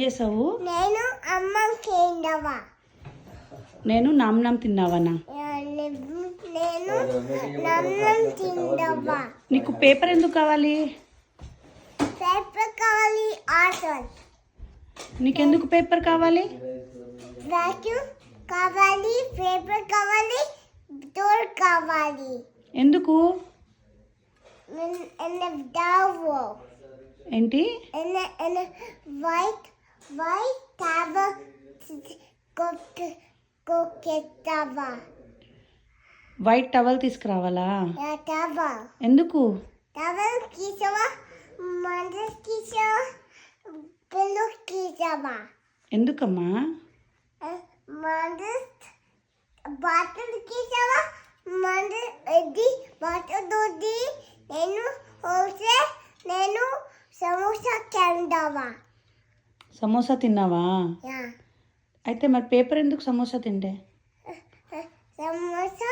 చేసావు? నేను అమ్మ కిందవా నేను నామ్ నామ్ తిన్నావనా నేను నన్నం తిందవా నీకు పేపర్ ఎందుకు కావాలి? పేపర్ కావాలి ఆటోల్ నీకెందుకు పేపర్ కావాలి? వాక్యూమ్ కావాలి పేపర్ కావాలి డోర్ కావాలి. ఎందుకు? ఏంటి? en Vai tava కొకెత్తవా వైట్ టవల్ తీసుకురావాలా? టవల్ ఎందుకు? టవల్ తీసావా మందస్ తీసావా పిల్లు తీసావా ఎందుకమ్మా? మందస్ బాటిల్ తీసావా మందస్ ఎడ్డి బాటిల్ దొడ్డి నేను హోల్సే నేను సమోసా సమోసా తిన్నావా? అయితే మరి పేపర్ ఎందుకు సమోసా తింటే? సమోసా